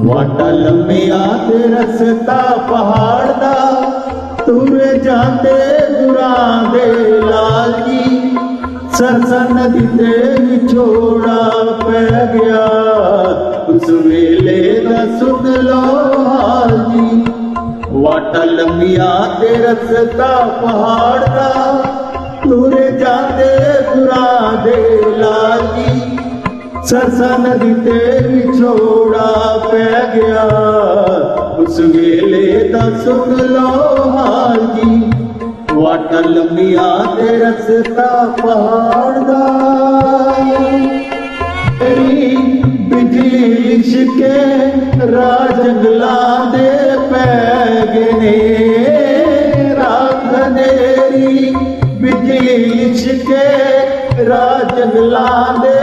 ਵਾਟਾ ਲੰਮਿਆ ਤੇ ਰਸਤਾ ਪਹਾੜ ਦਾ ਤੁਰੇ ਜਾਂਦੇ ਗੁਰਾਂ ਦੇ ਲਾਲ ਜੀ ਸਰਸਾ ਨਦੀ ਤੇ ਵਿਛੋੜਾ ਪੈ ਗਿਆ ਉਸ ਵੇਲੇ ਦਾ ਸੁਣ ਲੋ ਹਾਲ ਜੀ ਵਾਟਾ ਲੰਮਿਆ ਤੇ ਰਸਤਾ ਪਹਾੜ ਦਾ ਤੁਰੇ ਜਾਂਦੇ ਗੁਰਾਂ ਦੇ ਲਾਲ ਜੀ ਸਰਸਾ ਨਦੀ ਤੇ ਵਿਛੋੜਾ ਪੈ ਗਿਆ। ਉਸ ਵੇਲੇ ਦਾ ਸੁਖ ਲੋ ਹਾਲ ਜੀ ਵਾਟਾ ਲੰਮੀਆਂ ਤੇ ਰਸਤਾ ਪਹਾੜ ਦਾ ਤੇਰੀ ਬਿਜਲੀ ਲਿਸ਼ਕੇ ਰਾਹ ਜੰਗਲਾਂ ਦੇ ਪੈ ਗਏ ਨੇ। ਰਾਤ ਹਨੇਰੀ ਬਿਜਲੀ ਲਿਸ਼ਕੇ ਰਾਹ ਜੰਗਲਾਂ ਦੇ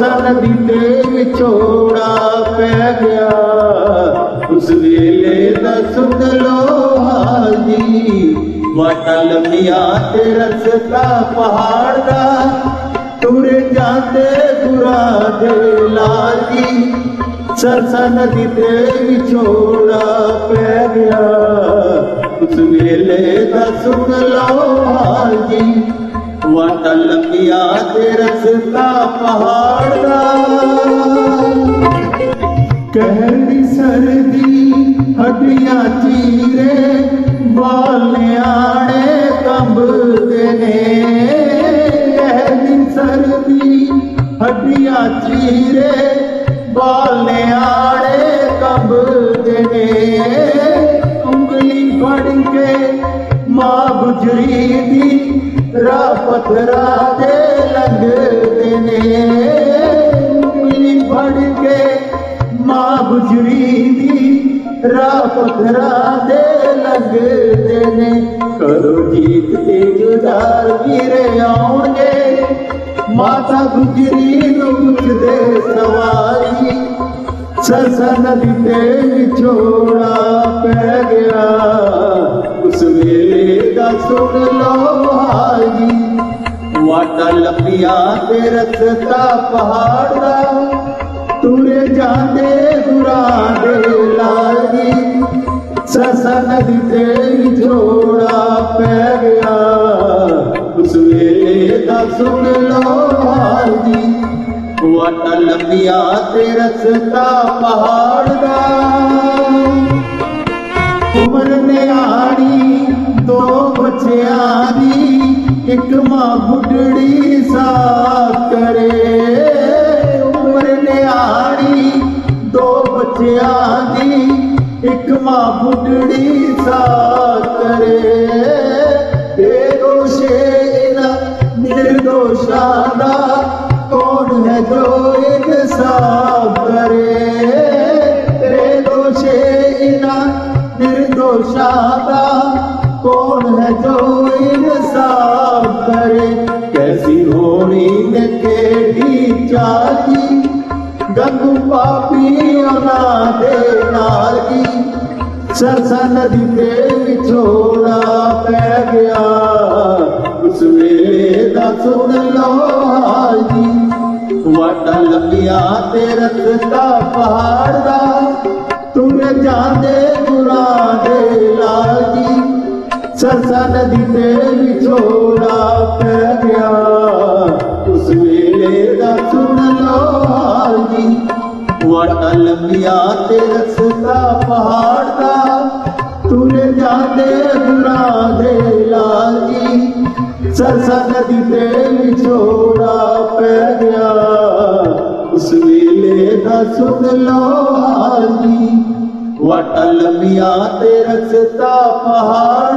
ਨਾਲੋਂ ਦੀ ਸ਼ਰੀਰ ਨੂੰ ਪੈ ਤੇ ਵਿਛੋੜਾ ਪੈ ਗਿਆ। ਉਸ ਵੇਲੇ ਦਾ ਸੁਣ ਲੋ ਹਾਲ ਜੀ ਵਾਟਾ ਤੇ ਰਸਤਾ ਪਹਾੜ ਦਾ। ਤੁਰੇ ਜਾਂਦੇ ਗੁਰਾਂ ਦੇ ਲਾਲ ਸਰਸਾ ਨਦੀ ਤੇ ਵਿਛੋੜਾ ਪੈ ਗਿਆ। ਉਸ ਵੇਲੇ ਦਾ ਸੁਣ ਲਓ ਹਾਲ ਜੀ ਵਾਟਾ ਲੰਮੀਆਂ ਤੇ ਰਸਤਾ ਪਹਾੜ ਦਾ। ਕਹਿਦੀ ਸਰਦੀ ਹੱਡੀਆਂ ਚੀਰੇ ਵਾਲ ਕੰਬਦੇ ਨੇ। ਕਹਿਦੀ ਸਰਦੀ ਹੱਡੀਆਂ ਚੀਰੇ ਵਾਲ ਨਿਆਣੇ ਕੰਬਦੇ ਨੇ। ਉਂਗਲੀ ਫੜ ਕੇ ਮਾਂ ਗੁਜਰੀ ਦੀ पथरा दे लंग देने के माँ गुजरी दी रा पथरा दे लंग देने करो जीत के जुदार गिरे आओगे माता गुजरी नु कुछ दे सवारी। सरसा नदी पे छोड़ा पै गया उस वेले का सुन लो भाई ਜੀ ਤੇ ਰਸਤਾ ਪਹਾੜ ਦਾ ਤੁਰੇ ਜਾਂਦੇ ਗੁਰਾਂ ਦੇ ਲਾਲ ਜੀ ਨਦੀ ਤੇ ਵਿਛੋੜਾ ਪੈ ਗਿਆ। ਉਸ ਵੇਲੇ ਦਾ ਸੁਣ ਲੋ ਹਾਲ ਜੀ। ਵਾਟਾ ਲੰਬੀਆਂ ਤੇ ਰਸਤਾ ਪਹਾੜ। ਦਾ ਇੱਕ ਮਾਂ ਬੁੱਢੜੀ ਸਾਥ ਕਰੇ। ਉਮਰ ਨਿਆਣੀ, ਦੋ ਬੱਚਿਆਂ ਦੀ, ਇੱਕ ਮਾਂ ਬੁੱਢੜੀ ਸਾਥ ਕਰੇ। ਇਹ ਦੋਸ਼ੇ ਇਹਨਾਂ ਨਿਰਦੋਸ਼ਾਂ ਦਾ, ਕੌਣ ਹੈ ਜੋ ਇਨਸਾਫ ਕਰੇ? ਤੇਰੇ ਦੋਸ਼ੇ ਇਹਨਾਂ ਨਿਰਦੋਸ਼ਾਂ ਦਾ चारी गंगू पापी अनादे नारी सरसा नदी के विछोड़ा पै गया उस वेले का सुन लो हारी वाटा लंबिया ते रस्ता पहाड़ दा तुरे जाते गुरा दे लागी। सरसा नदी के विछोड़ा पै ਵਾਟਾ ਲੰਬੀਆਂ ਤੇ ਰਸਤਾ ਪਹਾੜ ਦਾ ਤੁਰੇ ਜਾਂਦੇ ਗੁਰਾਂ ਦੇ ਲਾਲ ਜੀ ਸਰਸਾ ਨਦੀ ਤੇ ਵਿਛੋੜਾ ਪੈ ਗਿਆ ਉਸ ਵੇਲੇ ਦਾ ਸੁਣ ਲੋ ਹਾਲ ਜੀ ਵਾਟਾ ਲੰਬੀਆਂ ਤੇ ਰਸਤਾ ਪਹਾੜ